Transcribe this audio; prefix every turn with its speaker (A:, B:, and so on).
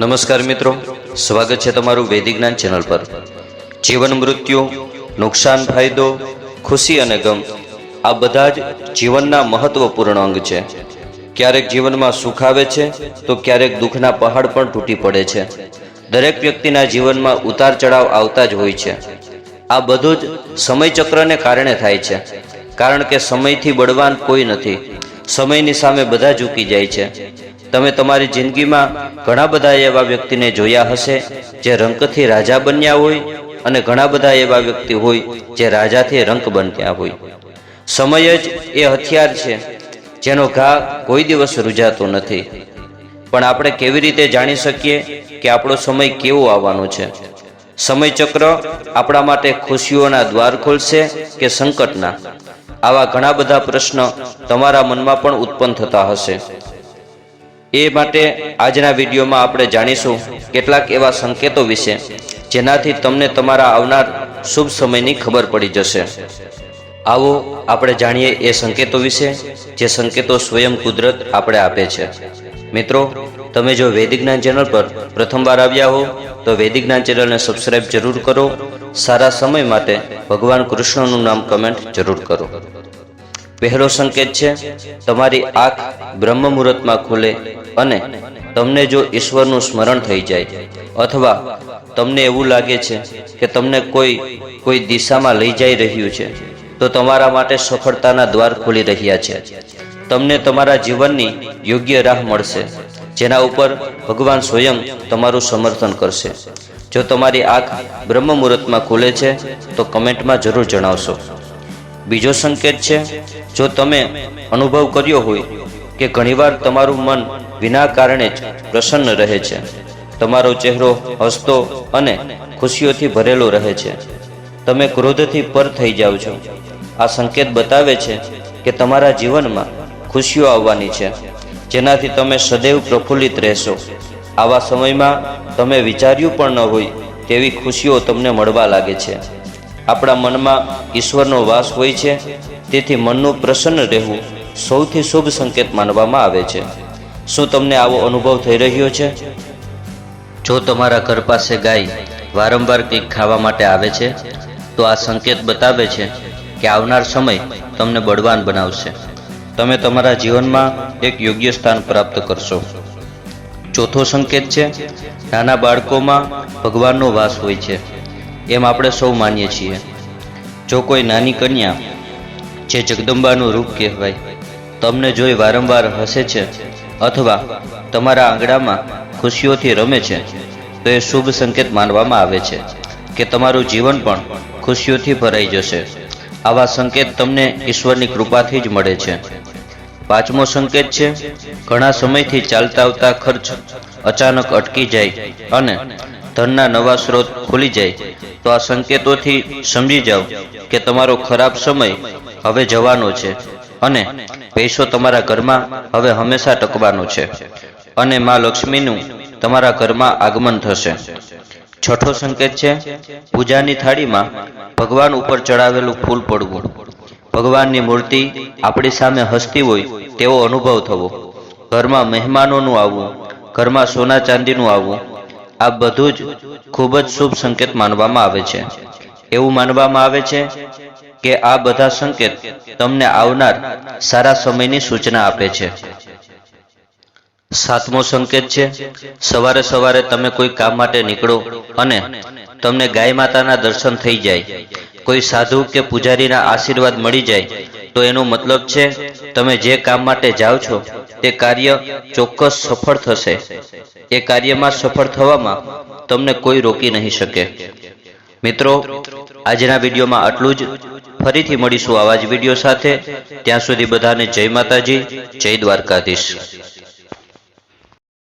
A: નમસ્કાર મિત્રો. સ્વાગત છે તમારું વૈદિક જ્ઞાન ચેનલ પર. જીવન મૃત્યુ, નુકસાન ફાયદો, ખુશી અને ગમ, આ બધા જ જીવનના મહત્વપૂર્ણ અંગ છે. ક્યારેક જીવનમાં સુખ આવે છે, તો ક્યારેક દુઃખના પહાડ પણ તૂટી પડે છે. દરેક વ્યક્તિના જીવનમાં ઉતાર ચઢાવ આવતા જ હોય છે. આ બધું જ સમયચક્રને કારણે થાય છે. કારણ કે સમયથી બળવાન કોઈ નથી. સમયની સામે બધા ઝૂકી જાય છે. તમે તમારી જિંદગીમાં ઘણા બધા એવા વ્યક્તિને જોયા હશે, જે રંકથી રાજા બન્યા હોય અને ઘણા બધા એવા વ્યક્તિ હોય જે રાજાથી રંક બન્યા હોય. સમય જ એ હથિયાર છે, જેનો ઘા કોઈ દિવસ રૂજાતો નથી. પણ આપણે કેવી રીતે જાણી શકીએ કે આપણો સમય કેવો આવવાનો છે? સમયચક્ર આપણા માટે ખુશીઓના દ્વાર ખોલશે કે સંકટના? આવા ઘણા બધા પ્રશ્ન તમારા મનમાં પણ ઉત્પન્ન થતા હશે. એ માટે આજના વિડીયોમાં આપણે જાણીશું કેટલાક એવા સંકેતો વિશે, જેનાથી તમને તમારા આવનાર શુભ સમયની ખબર પડી જશે. આવો આપણે જાણીએ એ સંકેતો વિશે, જે સંકેતો સ્વયં કુદરત આપણે આપે છે. મિત્રો, તમે જો વૈદિક જ્ઞાન ચેનલ પર પ્રથમવાર આવ્યા હો, તો વૈદિક જ્ઞાન ચેનલને સબસ્ક્રાઇબ જરૂર કરો. સારા સમય માટે ભગવાન કૃષ્ણનું નામ કમેન્ટ જરૂર કરો. પહેલો સંકેત છે, તમારી આંખ બ્રહ્મ મુહૂર્તમાં ખુલે અને તમને જો ઈશ્વરનું સ્મરણ થઈ જાય, અથવા તમને એવું લાગે છે કે તમને કોઈ કોઈ દિશામાં લઈ જઈ રહ્યું છે, તો તમારા માટે સફળતાના દ્વાર ખુલી રહ્યા છે. તમને તમારા જીવનની યોગ્ય રાહ મળશે, જેના ઉપર ભગવાન સ્વયં તમારું સમર્થન કરશે. જો તમારી આંખ બ્રહ્મ મુહૂર્તમાં ખુલે છે, તો કમેન્ટમાં જરૂર જણાવશો. બીજો સંકેત છે, જો તમે અનુભવ કર્યો હોય કે ઘણીવાર તમારું મન વિના કારણે જ પ્રસન્ન રહે છે, તમારો ચહેરો હસતો અને ખુશીઓથી ભરેલો રહે છે, તમે ક્રોધથી પર થઈ જાઓ છો. આ સંકેત બતાવે છે કે તમારા જીવનમાં ખુશીઓ આવવાની છે, જેનાથી તમે સદૈવ પ્રફુલ્લિત રહેશો. આવા સમયમાં તમે વિચાર્યું પણ ન હોય તેવી ખુશીઓ તમને મળવા લાગે છે. આપણા મનમાં ઈશ્વરનો વાસ હોય છે, તેથી મનનું પ્રસન્ન રહેવું સૌથી શુભ સંકેત માનવામાં આવે છે. શું તમને આવો અનુભવ થઈ રહ્યો છે? જો તમારા ઘર પાસે ગાય વારંવાર કંઈક ખાવા માટે આવે છે, તો આ સંકેત બતાવે છે કે આવનાર સમય તમને બળવાન બનાવશે. તમે તમારા જીવનમાં એક યોગ્ય સ્થાન પ્રાપ્ત કરશો. ચોથો સંકેત છે, નાના બાળકોમાં ભગવાનનો વાસ હોય છે. એમ આપણે સૌ માનીએ છીએ. જો કોઈ નાની કન્યા જે જગદંબાનું રૂપ કહેવાય, તમને જોઈ વારંવાર હસે છે અથવા તમારા આંગણામાં ખુશીઓથી રમે છે, તો એ શુભ સંકેત માનવામાં આવે છે કે તમારું જીવન પણ ખુશીઓથી ભરાઈ જશે. આવા સંકેત તમને ઈશ્વરની કૃપાથી જ મળે છે. પાંચમો સંકેત છે, ઘણા સમયથી ચાલતા આવતા ખર્ચ અચાનક અટકી જાય અને ધનના નવા સ્ત્રોત ખુલી જાય, તો આ સંકેતોથી સમજી જાઓ કે તમારો ખરાબ સમય હવે જવાનો છે અને પૈસો તમારા ઘરમાં હવે હંમેશા ટકવાનો છે અને માં લક્ષ્મીનું તમારા ઘરમાં આગમન થશે. છઠ્ઠો સંકેત છે, પૂજાની થાળીમાં ભગવાન ઉપર ચડાવેલું ફૂલ પડવું. ભગવાનની મૂર્તિ આપણી સામે હસતી હોય તેવો અનુભવ થવો. ઘરમાં મહેમાનોનું આવવું, ઘરમાં સોના ચાંદીનું આવવું આ બધું જ ખૂબ જ શુભ સંકેત માનવામાં આવે છે. એવું માનવામાં આવે છે કે આ બધા સંકેત તમને આવનાર સારા સમયની સૂચના આપે છે. સાતમો સંકેત છે, સવારે સવારે તમે કોઈ કામ માટે નીકળો અને તમને ગાય માતાના દર્શન થઈ જાય. કોઈ સાધુ કે પૂજારીના આશીર્વાદ મળી જાય તો એનો મતલબ છે, તમે જે કામ માટે જાઓ છો, તે કાર્ય ચોક્કસ સફળ થશે. એ કાર્યમાં સફળ થવામાં તમને કોઈ રોકી નહીં શકે. મિત્રો, આજના વિડીયોમાં આટલું જ. ફરીથી મળીશું આવા જ વીડિયો સાથે. ત્યાં સુધી બધાને જય માતાજી, જય દ્વારકાધીશ.